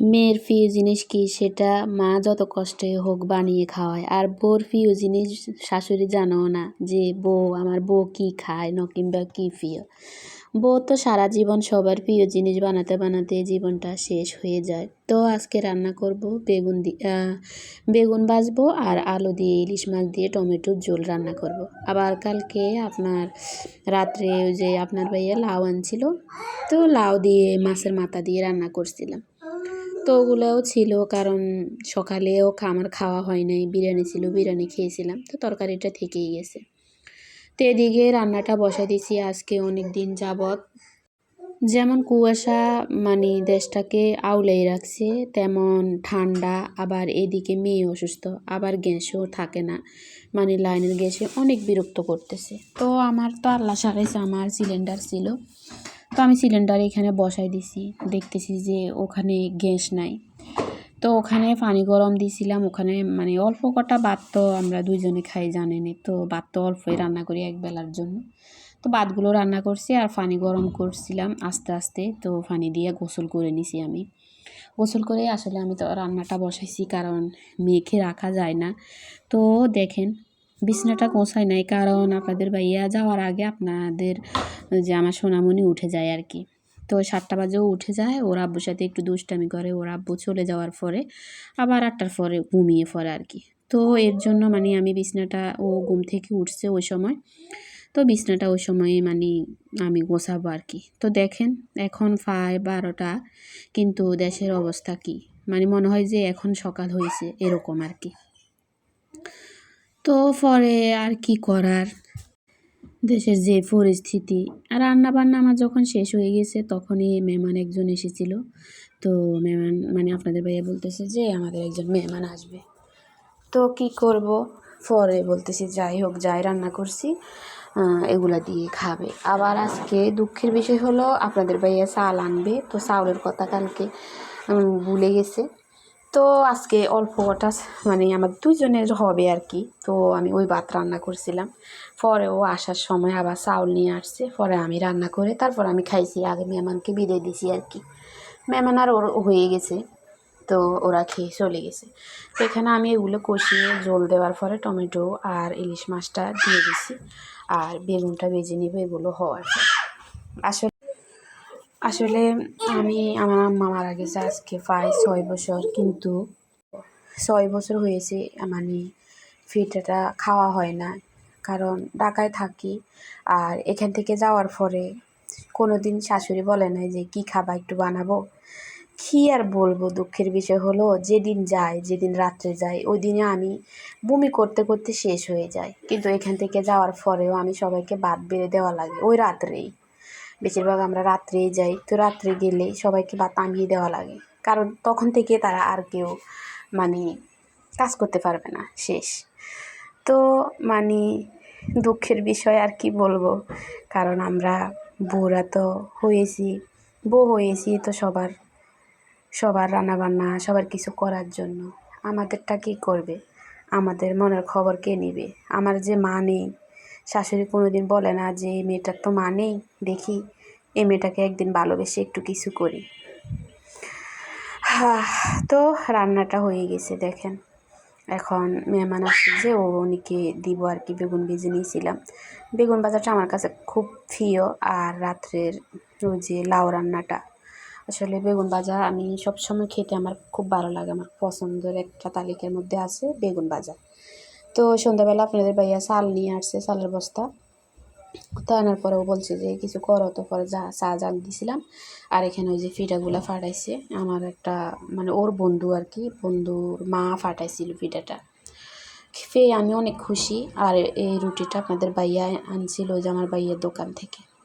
মেয়ের প্রিয় জিনিস কি সেটা মা যত কষ্টে হোক বানিয়ে খাওয়ায়। আর বউর প্রিয় জিনিস শাশুড়ি জানো না যে বউ আমার বউ কি খায় ন কিংবা কী প্রিয়। বউ তো সারা জীবন সবার প্রিয় জিনিস বানাতে বানাতে জীবনটা শেষ হয়ে যায়। তো আজকে রান্না করব বেগুন দি বেগুন ভাজবো আর আলু দিয়ে ইলিশ মাছ দিয়ে টমেটোর ঝোল রান্না করব। আবার কালকে আপনার রাত্রে ওই যে আপনার ভাইয়া লাউ আনছিল, তো লাউ দিয়ে মাছের মাথা দিয়ে রান্না করছিলাম। তো ওগুলোও ছিল, কারণ সকালেও আমার খাওয়া হয় নাই, বিরিয়ানি ছিল, বিরিয়ানি খেয়েছিলাম, তো তরকারিটা থেকেই গেছে। তো এদিকে রান্নাটা বসাই দিয়েছি আজকে অনেক দিন যাবৎ। যেমন কুয়াশা মানে দেশটাকে আউলাই রাখছে, তেমন ঠান্ডা, আবার এদিকে মেয়ে অসুস্থ, আবার গ্যাসও থাকে না মানে লাইনের গ্যাসে অনেক বিরক্ত করতেছে। তো আমার তো আল্লাহ সারাইছে, আমার সিলিন্ডার ছিল। তো আমি সিলিন্ডার এখানে বসাই দিছি। দেখতেছি যে ওখানে গ্যাস নাই। তো ওখানে পানি গরম দিয়েছিলাম ওখানে মানে অল্প কটা ভাত তো আমরা দুইজনে খাই, জানেনি তো ভাত তো অল্পই রান্না করি এক বেলার জন্য। তো ভাতগুলো রান্না করছি আর পানি গরম করছিলাম আস্তে আস্তে। তো পানি দিয়ে গোসল করে নিছি আমি। গোসল করে আসলে আমি তো রান্নাটা বসাইছি কারণ মেখে রাখা যায় না। তো দেখেন বিছনাটা গোছায় নাই কারণ আপনাদের ভাইয়া যাওয়ার আগে আপনাদের যে আমার সোনামণি উঠে যায় আর কি। তো সাতটা বাজেও উঠে যায়, ওর আব্বুর সাথে একটু দুষ্টামি করে, ওর আব্বু চলে যাওয়ার পরে আবার আটটার পরে ঘুমিয়ে পড়ে আর কি। তো এর জন্য মানে আমি বিছনাটা, ও ঘুম থেকে উঠছে ওই সময়। তো বিছনাটা ওই সময়ে মানে আমি গোছাবো আর কি। তো দেখেন এখন প্রায় বারোটা, কিন্তু দেশের অবস্থা কি? মানে মনে হয় যে এখন সকাল হয়েছে এরকম আর কি। তো পরে আর কি করার? দেশের যে পরিস্থিতি। আর রান্না বান্না আমার যখন শেষ হয়ে গেছে, তখনই মেহমান একজন এসেছিল। তো মেহমান মানে আপনাদের ভাইয়া বলতেছে যে আমাদের একজন মেহমান আসবে। তো কি করব? পরে বলতেছি, যাই হোক, যাই রান্না করছি এগুলা দিয়ে খাবে। আবার আজকে দুঃখের বিষয় হলো, আপনাদের ভাইয়া চাল আনবে। তো চাউলের কথা কালকে ভুলে গেছে। তো আজকে অল্প কটা মানে আমার দুজনের হবে আর কি। তো আমি ওই ভাত রান্না করছিলাম। পরে ও আসার সময় আবার চাউল নিয়ে আসছে। পরে আমি রান্না করে তারপর আমি খাইছি। আগে মেহমানকে বিদায় দিছি আর কি। মেহমান আর ওর হয়ে গেছে। তো ওরা খেয়ে চলে গেছে। তো এখানে আমি এগুলো কষিয়ে জল দেওয়ার পরে টমেটো আর ইলিশ মাছটা দিয়ে দিছি। আর বেগুনটা বেজে নেবে, এগুলো হওয়ার আসলে আসলে আমি আমার আম্মা মারা গেছে আজকে প্রায় ছয় বছর, কিন্তু ছয় বছর হয়েছে মানে ফিটাটা খাওয়া হয় না। কারণ ঢাকায় থাকি আর এখান থেকে যাওয়ার পরে কোনো দিন শাশুড়ি বলে না যে কী খাবার একটু বানাবো। কী আর বলব, দুঃখের বিষয় হলো যেদিন যায় যেদিন রাত্রে যায় ওই দিনে আমি বমি করতে করতে শেষ হয়ে যায় কিন্তু এখান থেকে যাওয়ার পরেও আমি সবাইকে বাদ বেড়ে দেওয়া লাগে, ওই রাত্রেই। বেশিরভাগ আমরা রাত্রেই যাই। তো রাত্রে গেলে সবাইকে বা তামিয়ে দেওয়া লাগে। কারণ তখন থেকে তারা আর কেউ মানে কাজ করতে পারবে না, শেষ। তো মানে দুঃখের বিষয় আর কি বলব? কারণ আমরা বউরা তো হয়েছি, বউ হয়েছি তো সবার সবার রান্নাবান্না, সবার কিছু করার জন্য। আমাদেরটা কী করবে? আমাদের মনের খবর কে নেবে? আমার যে মা নেই শাশুড়ি কোনো দিন বলে না যে, এই মেয়েটার তো মা নেই, দেখি। এই মেয়েটাকে একদিন ভালোবেসে একটু কিছু করি। তো রান্নাটা হয়ে গেছে, দেখেন। এখন মেহমান আসছে যে, ও উনিকে দিব আর কি, বেগুন ভেজে নিয়েছিলাম। বেগুন বাজারটা আমার কাছে খুব প্রিয়, আর রাত্রের ওই যে লাউ রান্নাটা, আসলে বেগুন ভাজা আমি সবসময় খেতে আমার খুব ভালো লাগে, আমার পছন্দের একটা তালিকার মধ্যে আছে বেগুন ভাজা। তো সন্ধ্যাবেলা আপনাদের ভাইয়া চাল নিয়ে আসছে, চালের বস্তা। তো আনার পরেও বলছে যে, কিছু করো তো, পরে যা, চা, জাল দিছিলাম। আর এখানে ওই যে ফিটাগুলো ফাটাইছে। আমার একটা মানে ওর বন্ধু আর কি, বন্ধুর মা ফাটাইছিল ফিটাটা পেয়ে আমি অনেক খুশি। আর এই রুটিটা আপনাদের বাইয়া আনছিল যে, আমার বাইয়ের দোকান থেকে।